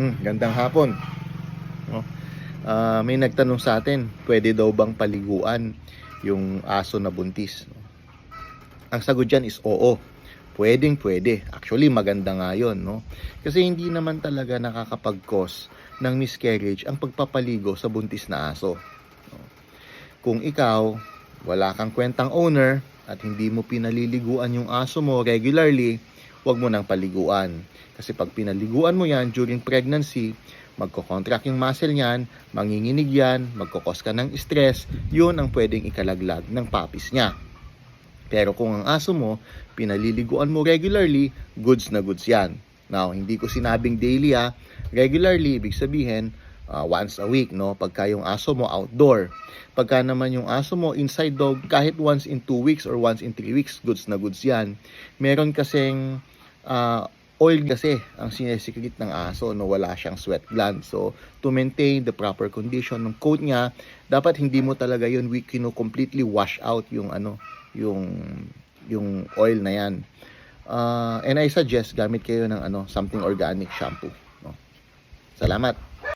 Mm, gandang hapon. No? Ah, may nagtanong sa atin, pwede daw bang paliguan yung aso na buntis? Ang sagot dyan is oo. Pwedeng pwede. Actually, maganda nga yun, no? Kasi hindi naman talaga nakakapag-cause ng miscarriage ang pagpapaligo sa buntis na aso. Kung ikaw, wala kang kwentang owner at hindi mo pinaliliguan yung aso mo regularly, huwag mo nang paliguan. Kasi pag pinaliguan mo yan during pregnancy, magkocontract yung muscle niyan, manginginig yan, magkokos ka ng stress, yun ang pwedeng ikalaglag ng papis niya. Pero kung ang aso mo, pinaliliguan mo regularly, goods na goods yan. Now, hindi ko sinabing daily ha. Regularly, ibig sabihin, ah, once a week, no? Pagka yung aso mo outdoor. Pagka naman yung aso mo inside dog, kahit once in 2 weeks or once in 3 weeks, goods na goods yan. Meron kasing ah, oil kasi ang sinesikrit ng aso no wala siyang sweat gland. So, to maintain the proper condition ng coat niya, dapat hindi mo talaga yun we kino completely wash out yung ano, yung yung oil na yan. Ah, and I suggest gamit kayo ng ano, something organic shampoo, no. Salamat.